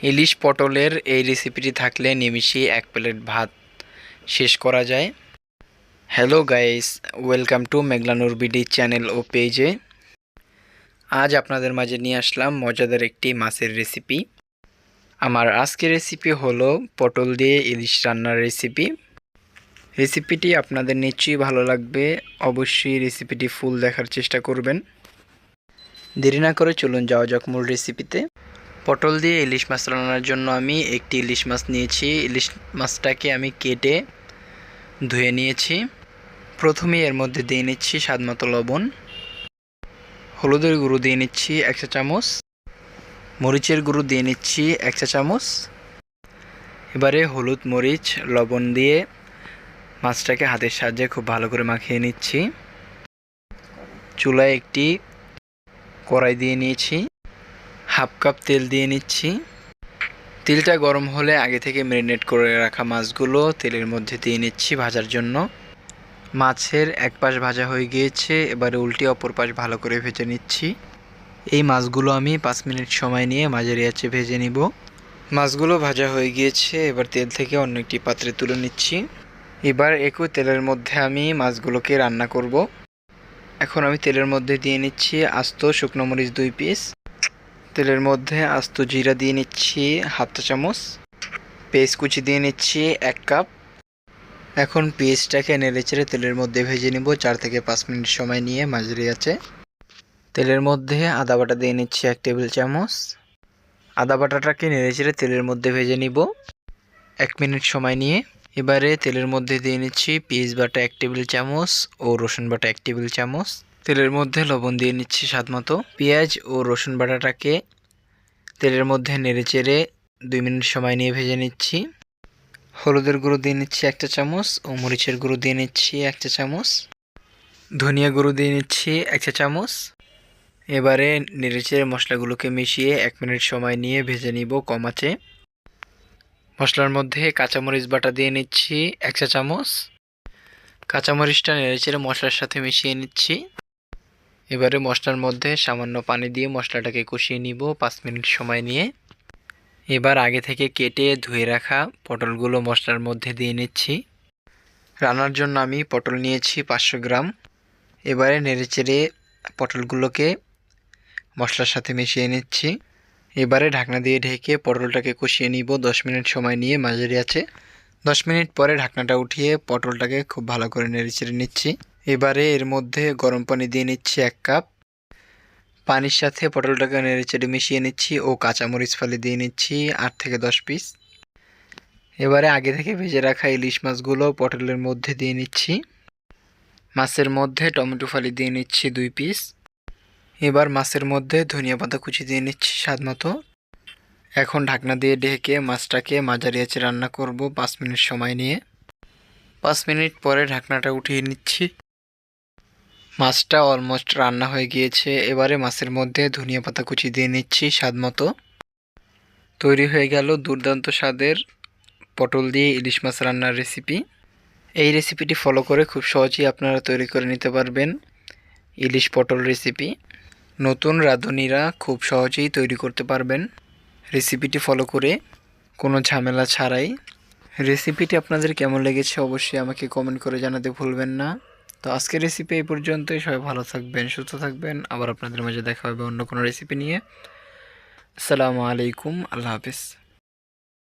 ইলিশ পটলের এই রেসিপিটি থাকলে নিমিষেই এক প্লেট ভাত শেষ করা যায়। Hello guys welcome to Meghlanur BD channel ও পেজে আজ আপনাদের মাঝে নিয়ে আসলাম মজাদার একটি মাছের রেসিপি আমার আজকের রেসিপি হলো পটল দিয়ে ইলিশ রান্নার রেসিপি রেসিপিটি আপনাদের নিশ্চয়ই ভালো লাগবে, অবশ্যই রেসিপিটি ফুল দেখার চেষ্টা করবেন। দেরি না করে চলুন যাওয়া যাক মূল রেসিপিতে পটল দিয়ে ইলিশ মাছ রান্নার জন্য আমি একটি ইলিশ মাছ নিয়েছি। ইলিশ মাছটাকে আমি কেটে ধুয়ে নিয়েছি। প্রথমে এর মধ্যে দিয়ে নিচ্ছি স্বাদ মতো লবণ। হলুদের গুঁড়ো দিয়ে নিচ্ছি এক চা চামচ। মরিচের গুঁড়ো দিয়ে নিচ্ছি এক চা চামচ। এবারে হলুদ, মরিচ, লবণ দিয়ে মাছটাকে হাতের সাহায্যে খুব ভালো করে মাখিয়ে নিচ্ছি। চুলায় একটি কড়াই দিয়ে নিয়েছি। হাফ কাপ তেল দিয়ে নিচ্ছি। তেলটা গরম হলে আগে থেকে ম্যারিনেট করে রাখা মাছগুলো তেলের মধ্যে দিয়ে নিচ্ছি ভাজার জন্য। মাছের এক পাশ ভাজা হয়ে গিয়েছে, এবারে উল্টে অপর পাশ ভালো করে ভেজে নিচ্ছি। এই মাছগুলো আমি পাঁচ মিনিট সময় নিয়ে মাঝারি আছে ভেজে নিব। মাছগুলো ভাজা হয়ে গিয়েছে, এবার তেল থেকে অন্য একটি পাত্রে তুলে নিচ্ছি। এবার একই তেলের মধ্যে আমি মাছগুলোকে রান্না করব। এখন আমি তেলের মধ্যে দিয়ে নিচ্ছি আস্ত শুকনো মরিচ দুই পিস। তেলের মধ্যে আস্ত জিরা দিয়ে নিচ্ছি হাফ চামচ পেঁয়াজ কুচি দিয়ে নিচ্ছি এক কাপ। এখন পেঁয়াজটাকে নেড়েচেড়ে তেলের মধ্যে ভেজে নিব চার থেকে পাঁচ মিনিট সময় নিয়ে, মাঝারি আছে। তেলের মধ্যে আদা বাটা দিয়ে নিচ্ছি এক টেবিল চামচ। আদা বাটাটাকে নেড়ে নেড়েচেড়ে তেলের মধ্যে ভেজে নিব এক মিনিট সময় নিয়ে। এবারে তেলের মধ্যে দিয়ে নিচ্ছি পেঁয়াজ বাটা এক টেবিল চামচ ও রসুন বাটা এক টেবিল চামচ। তেলের মধ্যে লবণ দিয়ে নিচ্ছি স্বাদ মতো। পেঁয়াজ ও রসুন বাটাটাকে তেলের মধ্যে নেড়ে চেড়ে দুই মিনিট সময় নিয়ে ভেজে নিচ্ছি। হলুদের গুঁড়ো দিয়ে নিচ্ছি একটা চামচ ও মরিচের গুঁড়ো দিয়ে নিচ্ছি একটা চামচ। ধনিয়া গুঁড়ো দিয়ে নিচ্ছি একটা চামচ। এবারে নেড়েচেড়ে মশলাগুলোকে মিশিয়ে এক মিনিট সময় নিয়ে ভেজে নিব কম মশলার মধ্যে কাঁচামরিচ বাটা দিয়ে নিচ্ছি এক চা চামচ। কাঁচামরিচটা নেড়েচেড়ে মশলার সাথে মিশিয়ে নিচ্ছি। এবারে মশলার মধ্যে সামান্য পানি দিয়ে মশলাটাকে কষিয়ে নিব পাঁচ মিনিট সময় নিয়ে। এবার আগে থেকে কেটে ধুয়ে রাখা পটলগুলো মশলার মধ্যে দিয়ে নিচ্ছি। রান্নার জন্য আমি পটল নিয়েছি পাঁচশো গ্রাম। এবারে নেড়েচেড়ে পটলগুলোকে মশলার সাথে মিশিয়ে নিচ্ছি। এবারে ঢাকনা দিয়ে ঢেকে পটলটাকে কষিয়ে নিব। দশ মিনিট সময় নিয়ে মাঝারি আছে। দশ মিনিট পরে ঢাকনাটা উঠিয়ে পটলটাকে খুব ভালো করে নেড়েচেড়ে নিচ্ছি। এবারে এর মধ্যে গরম পানি দিয়ে নিচ্ছি এক কাপ। পানির সাথে পটলটাকে নেড়েচেড়ে মিশিয়ে নিচ্ছি ও কাঁচামরিচ ফালি দিয়ে নিচ্ছি আট থেকে দশ পিস। এবারে আগে থেকে ভেজে রাখা ইলিশ মাছগুলো পটলের মধ্যে দিয়ে নিচ্ছি। মাছের মধ্যে টমেটো ফালি দিয়ে নিচ্ছি দুই পিস। এবার মাছের মধ্যে ধনিয়া পাতা কুচি দিয়ে নিচ্ছি স্বাদ মতো। এখন ঢাকনা দিয়ে ঢেকে মাছটাকে মাঝারি আছে রান্না করব পাঁচ মিনিট সময় নিয়ে। পাঁচ মিনিট পরে ঢাকনাটা উঠিয়ে নিচ্ছি। মাছটা অলমোস্ট রান্না হয়ে গিয়েছে। এবারে মাছের মধ্যে ধনিয়া পাতা কুচি দিয়ে নিচ্ছি স্বাদ মতো। তৈরি হয়ে গেল দুর্দান্ত স্বাদের পটল দিয়ে ইলিশ মাছ রান্নার রেসিপি। এই রেসিপিটি ফলো করে খুব সহজেই আপনারা তৈরি করে নিতে পারবেন ইলিশ পটল রেসিপি। নতুন রাঁধুনিরা খুব সহজেই তৈরি করতে পারবেন। রেসিপিটি ফলো করে কোনো ঝামেলা ছাড়াই। রেসিপিটি আপনাদের কেমন লেগেছে অবশ্যই আমাকে কমেন্ট করে জানাতে ভুলবেন না। তো আজকের রেসিপি এই পর্যন্তই। সবাই ভালো থাকবেন, সুস্থ থাকবেন। আবার আপনাদের মাঝে দেখা হবে অন্য কোনো রেসিপি নিয়ে। আসসালামু আলাইকুম, আল্লাহ হাফিজ।